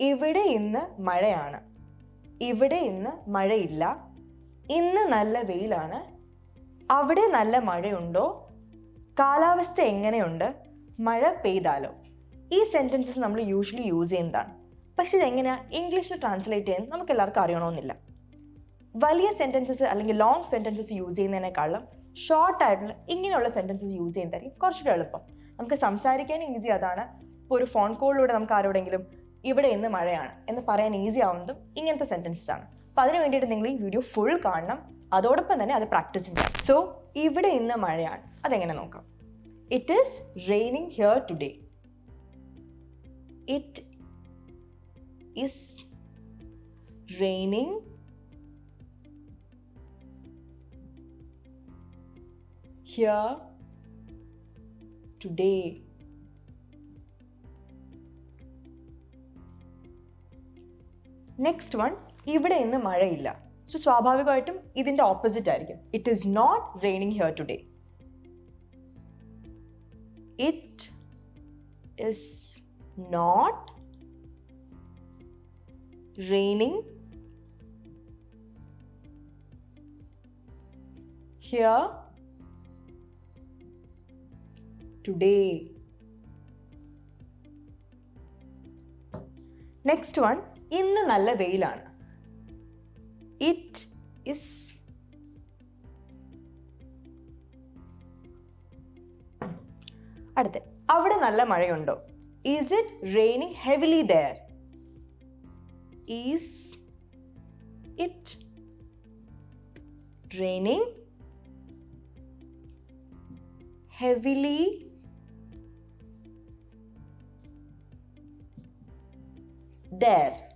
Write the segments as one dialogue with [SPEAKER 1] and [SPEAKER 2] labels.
[SPEAKER 1] ഇവിടെ ഇന്ന് മഴയാണ്. ഇവിടെ ഇന്ന് മഴയില്ല. ഇന്ന് നല്ല വെയിലാണ്. അവിടെ നല്ല മഴയുണ്ടോ? കാലാവസ്ഥ എങ്ങനെയുണ്ട്? മഴ പെയ്താലോ? ഈ സെന്റൻസസ് നമ്മൾ യൂഷ്വലി യൂസ് ചെയ്യുന്നതാണ്. പക്ഷേ ഇതെങ്ങനെയാണ് ഇംഗ്ലീഷിൽ ട്രാൻസ്ലേറ്റ് ചെയ്യാൻ നമുക്ക് എല്ലാവർക്കും അറിയണമെന്നില്ല. വലിയ സെന്റൻസസ് അല്ലെങ്കിൽ ലോങ് സെന്റൻസസ് യൂസ് ചെയ്യുന്നതിനേക്കാളും ഷോർട്ട് ആയിട്ടുള്ള ഇങ്ങനെയുള്ള സെന്റൻസസ് യൂസ് ചെയ്യുന്നതായിരിക്കും കുറച്ചുകൂടെ എളുപ്പം. നമുക്ക് സംസാരിക്കാൻ ഈസി അതാണ്. ഇപ്പോൾ ഒരു ഫോൺ കോളിലൂടെ നമുക്ക് ആരോടെങ്കിലും ഇവിടെ ഇന്ന് മഴയാണ് എന്ന് പറയാൻ ഈസി ആവുന്നതും ഇങ്ങനത്തെ സെന്റൻസസ് ആണ് അപ്പോൾ അതിന് വേണ്ടിയിട്ട് നിങ്ങൾ ഈ വീഡിയോ ഫുൾ കാണണം. അതോടൊപ്പം തന്നെ അത് പ്രാക്ടീസ് ചെയ്യാം സോ ഇവിടെ ഇന്ന് മഴയാണ്. അതെങ്ങനെ നോക്കാം? It is raining here today it is raining here today. Next one ഇവിടെ ഇന്ന് മഴയില്ല. സോ സ്വാഭാവികമായിട്ടും ഇതിന്റെ ഓപ്പോസിറ്റ് ആയിരിക്കും. It is not raining here today it is not raining here today next one ഇന്ന് നല്ല വെയിലാണ്. ഇറ്റ് ഇസ് അടുത്ത അവിടെ നല്ല മഴയുണ്ടോ? Is it raining heavily there is it raining heavily there.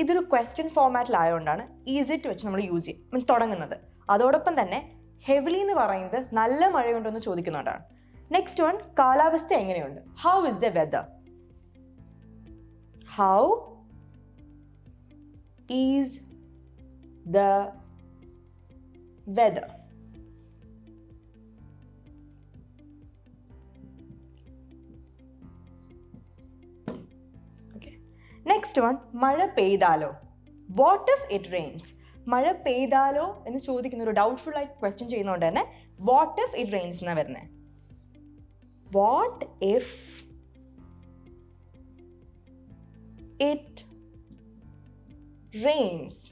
[SPEAKER 1] ഇതൊരു ക്വസ്റ്റ്യൻ ഫോമാറ്റിലായതുകൊണ്ടാണ് ഈസി ഇറ്റ് വെച്ച് നമ്മൾ യൂസ് ചെയ്യും തുടങ്ങുന്നത്. അതോടൊപ്പം തന്നെ ഹെവിലി എന്ന് പറയുന്നത് നല്ല മഴയുണ്ടോ ചോദിക്കുന്നതുകൊണ്ടാണ് നെക്സ്റ്റ് വൺ കാലാവസ്ഥ എങ്ങനെയുണ്ട്? How is the weather how is the weather. Next one മഴ പെയ്താലോ? വാട്ട് ഇഫ് ഇറ്റ് റെയിൻസ് മഴ പെയ്താലോ എന്ന് ചോദിക്കുന്ന ഒരു ഡൗട്ട്ഫുൾ ആയി ക്വസ്റ്റ്യൻ ചെയ്യുന്നതുകൊണ്ട് തന്നെ വാട്ട് ഇഫ് ഇറ്റ് റെയിൻസ് എന്നാണ് വരുന്നത് വാട്ട് ഇഫ് ഇറ്റ് റെയിൻസ്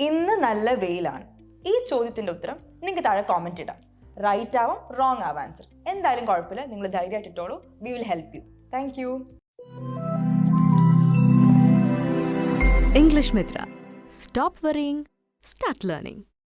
[SPEAKER 1] ഇന്ന് നല്ല വെയിലാണ്. ഈ ചോദ്യത്തിന്റെ ഉത്തരം നിങ്ങൾക്ക് താഴെ കോമെന്റ് ഇടാം. റൈറ്റ് ആവാം റോങ് ആവാം ആൻസർ എന്തായാലും കുഴപ്പമില്ല. നിങ്ങൾ ധൈര്യമായിട്ട് ഇട്ടോളൂ. We will help you thank you
[SPEAKER 2] English Mitra stop worrying, start learning.